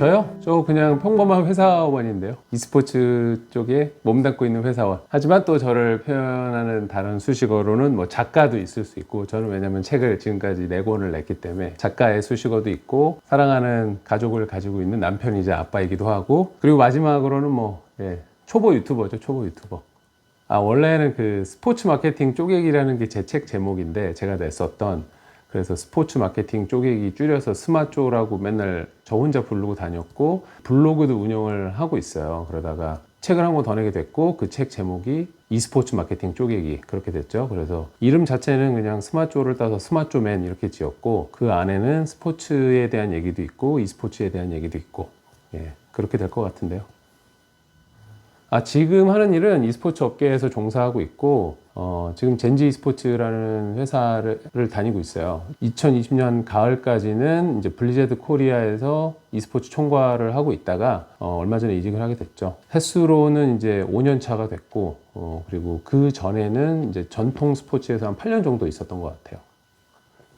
저요? 저 그냥 평범한 회사원인데요. e스포츠 쪽에 몸담고 있는 회사원. 하지만 또 저를 표현하는 다른 수식어로는 뭐 작가도 있을 수 있고 저는 왜냐면 책을 지금까지 네 권을 냈기 때문에 작가의 수식어도 있고 사랑하는 가족을 가지고 있는 남편이자 아빠이기도 하고 그리고 마지막으로는 뭐 예, 초보 유튜버죠. 초보 유튜버. 아, 원래는 그 스포츠 마케팅 쪼개기라는 게 제 책 제목인데 제가 냈었던 그래서 스포츠 마케팅 쪼개기 줄여서 스마쪼라고 맨날 저 혼자 부르고 다녔고 블로그도 운영을 하고 있어요. 그러다가 책을 한 권 더 내게 됐고 그 책 제목이 e스포츠 마케팅 쪼개기 그렇게 됐죠. 그래서 이름 자체는 그냥 스마쪼를 따서 스마쪼맨 이렇게 지었고 그 안에는 스포츠에 대한 얘기도 있고 e스포츠에 대한 얘기도 있고 예, 그렇게 될 것 같은데요. 아, 지금 하는 일은 e스포츠 업계에서 종사하고 있고, 어, 지금 젠지 e스포츠라는 회사를 다니고 있어요. 2020년 가을까지는 이제 블리제드 코리아에서 e스포츠 총괄을 하고 있다가, 어, 얼마 전에 이직을 하게 됐죠. 횟수로는 이제 5년 차가 됐고, 어, 그리고 그 전에는 이제 전통 스포츠에서 한 8년 정도 있었던 것 같아요.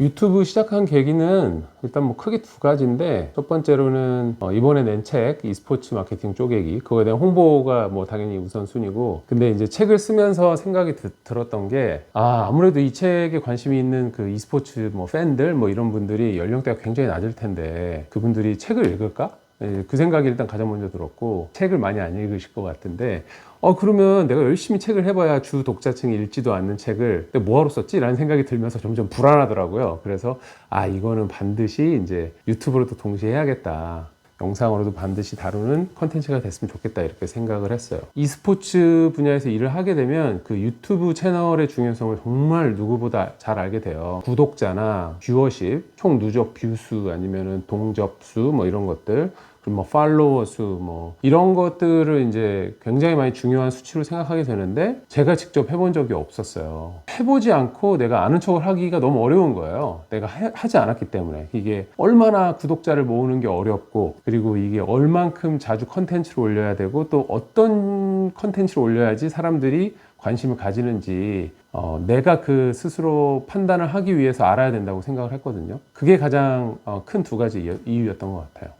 유튜브 시작한 계기는 일단 뭐 크게 두 가지인데 첫 번째로는 어, 이번에 낸 책 e스포츠 마케팅 쪼개기 그거에 대한 홍보가 뭐 당연히 우선순위고 근데 이제 책을 쓰면서 생각이 드- 들었던 게 아, 아무래도 이 책에 관심이 있는 그 e스포츠 뭐 팬들 뭐 이런 분들이 연령대가 굉장히 낮을 텐데 그분들이 책을 읽을까? 예, 그 생각이 일단 가장 먼저 들었고 책을 많이 안 읽으실 것 같은데 어 그러면 내가 열심히 책을 해봐야 주 독자층이 읽지도 않는 책을 내가 뭐하러 썼지? 라는 생각이 들면서 점점 불안하더라고요. 그래서 아 이거는 반드시 이제 유튜브로도 동시에 해야겠다. 영상으로도 반드시 다루는 컨텐츠가 됐으면 좋겠다. 이렇게 생각을 했어요. e스포츠 분야에서 일을 하게 되면 그 유튜브 채널의 중요성을 정말 누구보다 잘 알게 돼요. 구독자나 뷰어십 총 누적 뷰수 아니면은 동접수 뭐 이런 것들 뭐 팔로워 수 뭐 이런 것들을 이제 굉장히 많이 중요한 수치로 생각하게 되는데 제가 직접 해본 적이 없었어요. 해보지 않고 내가 아는 척을 하기가 너무 어려운 거예요. 내가 해- 하지 않았기 때문에 이게 얼마나 구독자를 모으는 게 어렵고 그리고 이게 얼만큼 자주 컨텐츠를 올려야 되고 또 어떤 컨텐츠를 올려야지 사람들이 관심을 가지는지 어, 내가 그 스스로 판단을 하기 위해서 알아야 된다고 생각을 했거든요. 그게 가장 어, 큰두 가지 이유- 이유였던 것 같아요.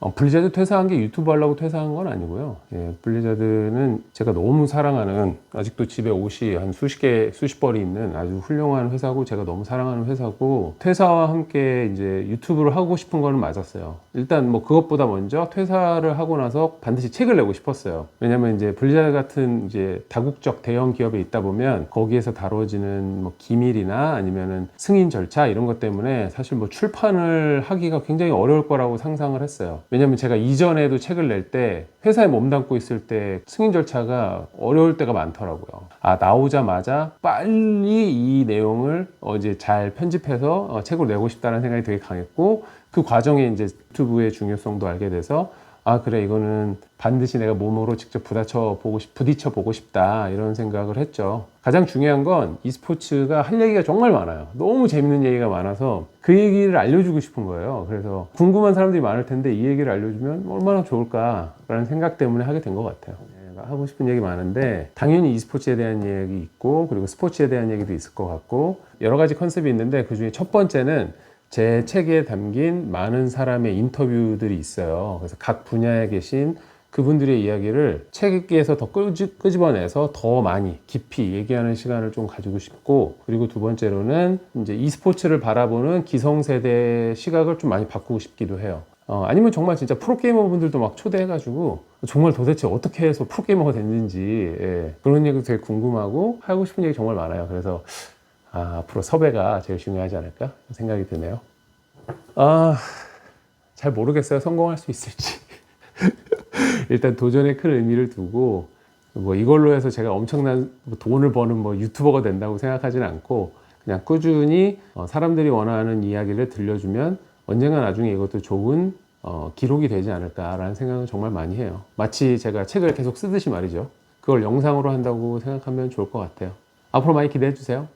어, 블리자드 퇴사한 게 유튜브 하려고 퇴사한 건 아니고요. 예, 블리자드는 제가 너무 사랑하는 아직도 집에 옷이 한 수십 개, 수십 벌이 있는 아주 훌륭한 회사고 제가 너무 사랑하는 회사고 퇴사와 함께 이제 유튜브를 하고 싶은 거는 맞았어요. 일단 뭐 그것보다 먼저 퇴사를 하고 나서 반드시 책을 내고 싶었어요. 왜냐면 이제 블리자드 같은 이제 다국적 대형 기업에 있다 보면 거기에서 다뤄지는 뭐 기밀이나 아니면은 승인 절차 이런 것 때문에 사실 뭐 출판을 하기가 굉장히 어려울 거라고 상상을 했어요. 왜냐면 제가 이전에도 책을 낼 때 회사에 몸담고 있을 때 승인 절차가 어려울 때가 많더라고요. 아, 나오자마자 빨리 이 내용을 어 이제 잘 편집해서 어 책으로 내고 싶다는 생각이 되게 강했고 그 과정에 이제 유튜브의 중요성도 알게 돼서 아 그래 이거는 반드시 내가 몸으로 직접 부딪혀 보고 싶 부딪혀 보고 싶다 이런 생각을 했죠. 가장 중요한 건 e스포츠가 할 얘기가 정말 많아요. 너무 재밌는 얘기가 많아서 그 얘기를 알려주고 싶은 거예요. 그래서 궁금한 사람들이 많을 텐데 이 얘기를 알려주면 얼마나 좋을까라는 생각 때문에 하게 된 것 같아요. 네, 하고 싶은 얘기 많은데 당연히 e스포츠에 대한 얘기 있고 그리고 스포츠에 대한 얘기도 있을 것 같고 여러 가지 컨셉이 있는데 그 중에 첫 번째는 제 책에 담긴 많은 사람의 인터뷰들이 있어요. 그래서 각 분야에 계신 그분들의 이야기를 책에서 더 끄집, 끄집어내서 더 많이 깊이 얘기하는 시간을 좀 가지고 싶고 그리고 두 번째로는 이제 e스포츠를 바라보는 기성세대 시각을 좀 많이 바꾸고 싶기도 해요. 어, 아니면 정말 진짜 프로게이머 분들도 막 초대해가지고 정말 도대체 어떻게 해서 프로게이머가 됐는지 예, 그런 얘기도 되게 궁금하고 하고 싶은 얘기 정말 많아요. 그래서 아, 앞으로 섭외가 제일 중요하지 않을까 생각이 드네요. 아, 잘 모르겠어요. 성공할 수 있을지. 일단 도전에 큰 의미를 두고 뭐 이걸로 해서 제가 엄청난 뭐 돈을 버는 뭐 유튜버가 된다고 생각하지는 않고 그냥 꾸준히 어, 사람들이 원하는 이야기를 들려주면 언젠가 나중에 이것도 좋은 어, 기록이 되지 않을까라는 생각을 정말 많이 해요. 마치 제가 책을 계속 쓰듯이 말이죠. 그걸 영상으로 한다고 생각하면 좋을 것 같아요. 앞으로 많이 기대해 주세요.